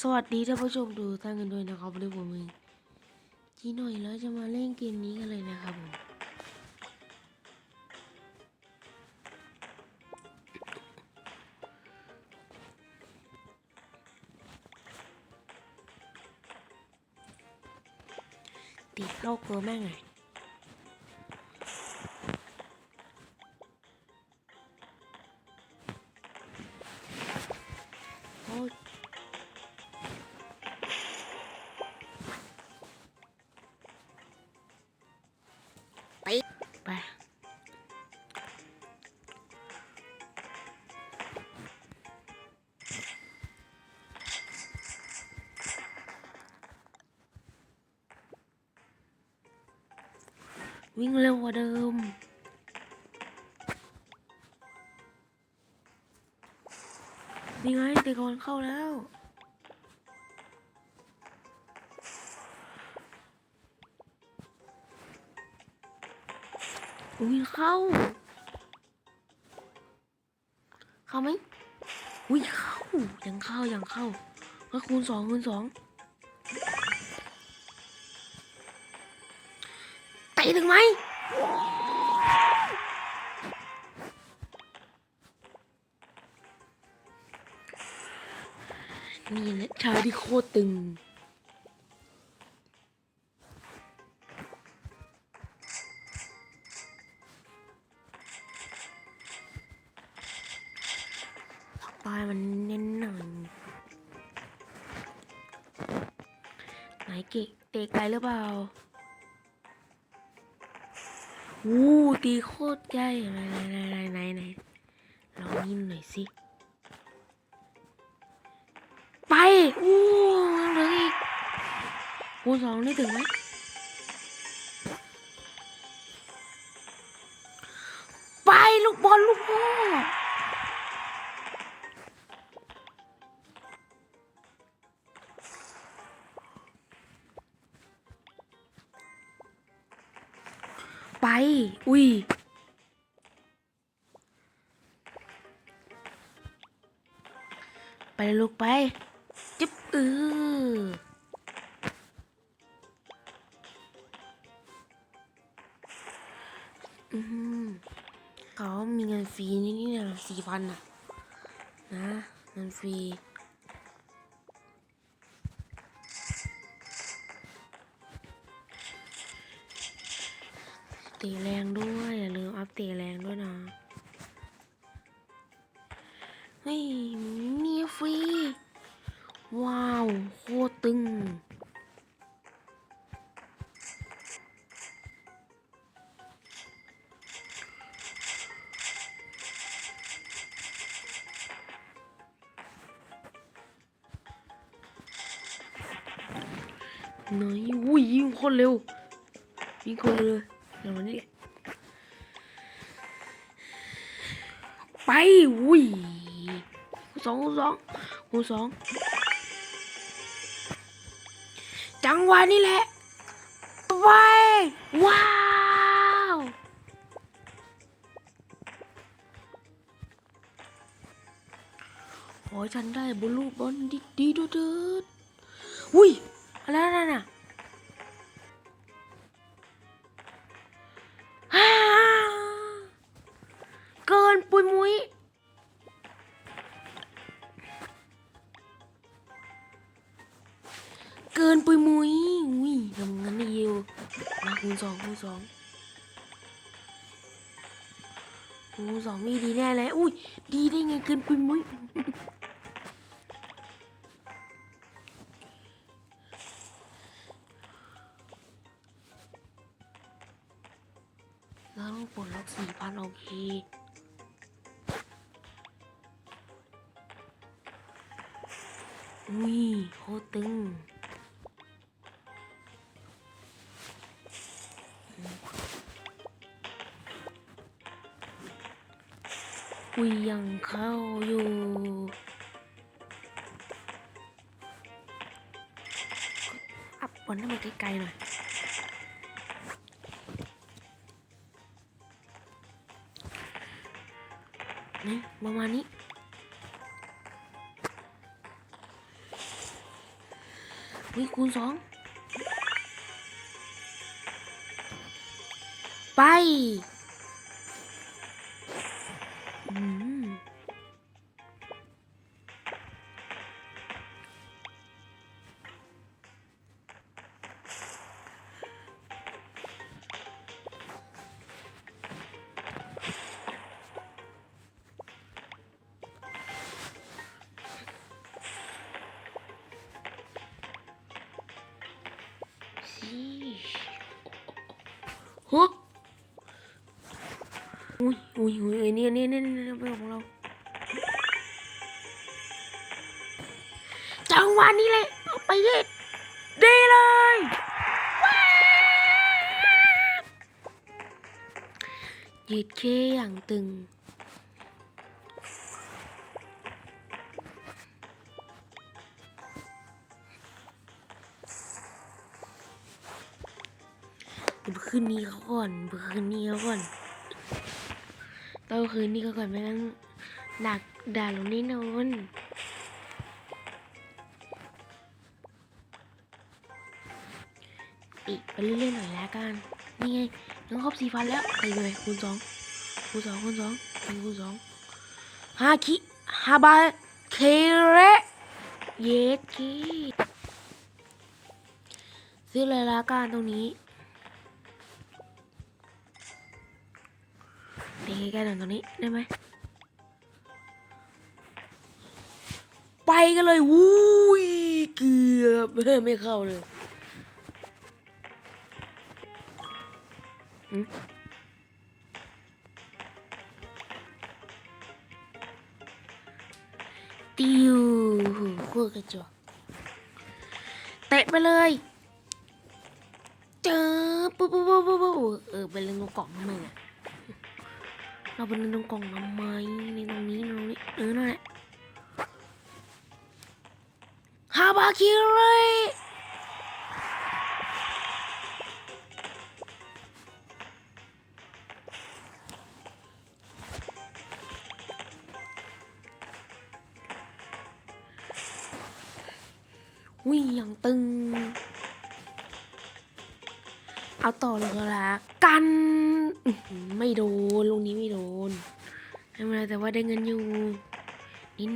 สวัสดีท่านผู้ชมดูท่านกันด้วยนะครับวันนี้ผมเองจีหน่อยแล้วจะมาเล่นเกมนี้กันเลยนะครับผมติดโลกเกอร์แม่งไง วิ่งเร็วกว่าเดิม นี่ไงเตะก่อนเข้าแล้วอุ้ยเข้า เข้าไหมอุ้ยเข้า ยังเข้ายังเข้าก็คูณสองคูณสอง ตะถึงไหมนี่แหละชายที่โคตรตึงปลายมันเน้นหน่อยไหนเกะเตะไกลหรือเปล่า วู้ตีโคตรใหญ่ไหนไหนไหนไหนไหนลองยินหน่อยสิไปอู้เหลืออีกคูสองได้ถึงไหมไปลูกบอลลูกบอล อุ้ยไปเลยลูกไปจิ๊บเอออืมเขามีเงินฟรีนี่นี่นะสี่พันอะ นะ เงินฟรี ตีแรงด้วยอย่าลืมอัพตีแรงด้วยนะเฮ้ยมีฟรี ว้าว โคตรตึงไหนอุ้ยยิงคนเร็วยิงคนเลย อย่านี้ไปอุ้ยสองสองคูสองจังหวะนี้แหละไปว้าวโอ้ยฉันได้บอลลูกบอลดีดีด้วยเถิดอุ้ยอะไรนั่นน่ะ นปุยมุ้ยเกินปุยมุ้ยอุ้ยทำงั้นได้ยิวมาคูณสองคูณสองคูณสองไม่ดีแน่เลยอุ้ยดีได้ไงเกินปุยมุ้ยแล้วต้องปลดล็อกสี่พันโอเค อุ้ยโคตรตึงอุ้ยยังเข้าอยู่อัพบอลให้มันไกลๆหน่อยนี่ประมาณนี้ เฮ้ยคูณสองไป อุ้ยอุ้ยเนี่ยเนี่ยเนี่ยเนี่ยเป็นของเรา จังหวะนี้เลยเอาไปเด็ดดีเลยว้าวยืดเคอย่างตึงเดี๋ยวคืนนี้เขาก่อนเดี๋ยวคืนนี้เขาก่อน ต้องคืนนี้เขาก่อนไม่งั้นดักด่าเราแน่นอนอีกไปเรื่อยๆหน่อยแล้วกัน นี่ไงน้องครบสี่พันแล้วไปเลยคูณสองคูณสองคูณสองไปคูณสองฮาคิฮาบาเคเรเยสคีซื้อเลยละกันตรงนี้ ตีใกล้ๆหน่อยตรงนี้ได้ไหมไปกันเลยวุ้ยเกือบไม่เข้าเลยติวโคตรกระจอกเตะไปเลยเจอปุ๊บปุ๊บปุ๊บปุ๊บเออไปเล่นตรงกล่องทำไมอะ เราไปเล่นตรงกล่องทำไมในตรงนี้ตรงนี้เออนั่นแหละฮาบาคิเรวิ่งอย่างตึง เอาต่อเลยก็แล้วกันไม่โดนลูกนี้ไม่โดนไม่เป็นไรแต่ว่าได้เงินอยู่นิด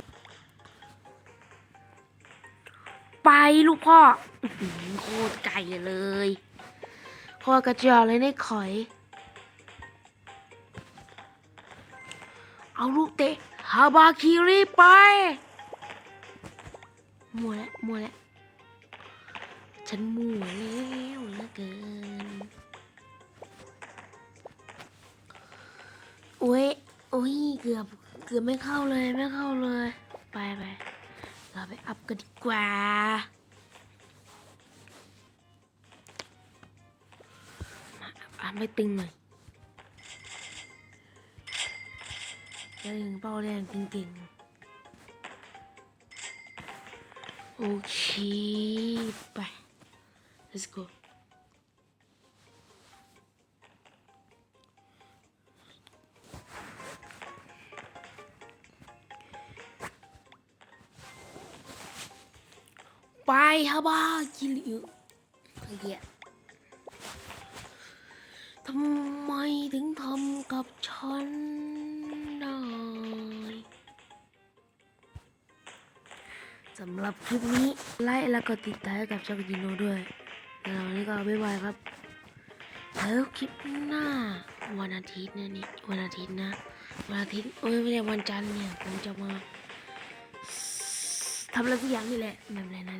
ไปลูกพ่อโคตรไกลเลยโคตรกระจอกเลยในขอย เอาลูกเตะฮาบาคิริไปมัวแล้วมัวแล้วฉันมัวแล้ว เกือบเกือบไม่เข้าเลยไม่เข้าเลย ไปไปเราไปอัพกันดีกว่า มาอัพไม่ตึงหน่อยจะถึงเป้าแรงจริงๆ โอเค ไป let's go ไปฮะบ้ากินอยู่ไอ้เหี้ยทำไมถึงทำกับฉันได้สำหรับคลิปนี้ไลค์แล้วก็ติดตามให้กับช่องจิโนด้วยแล้ววันนี้ก็บ๊ายบายครับแล้วคลิปหน้าวันอาทิตย์นะนี่วันอาทิตย์นะวันอาทิตย์โอ้ยไม่ใช่วันจันทร์เนี่ยผมจะมาทำอะไรสักอย่างนี่แหละแบบไรนะ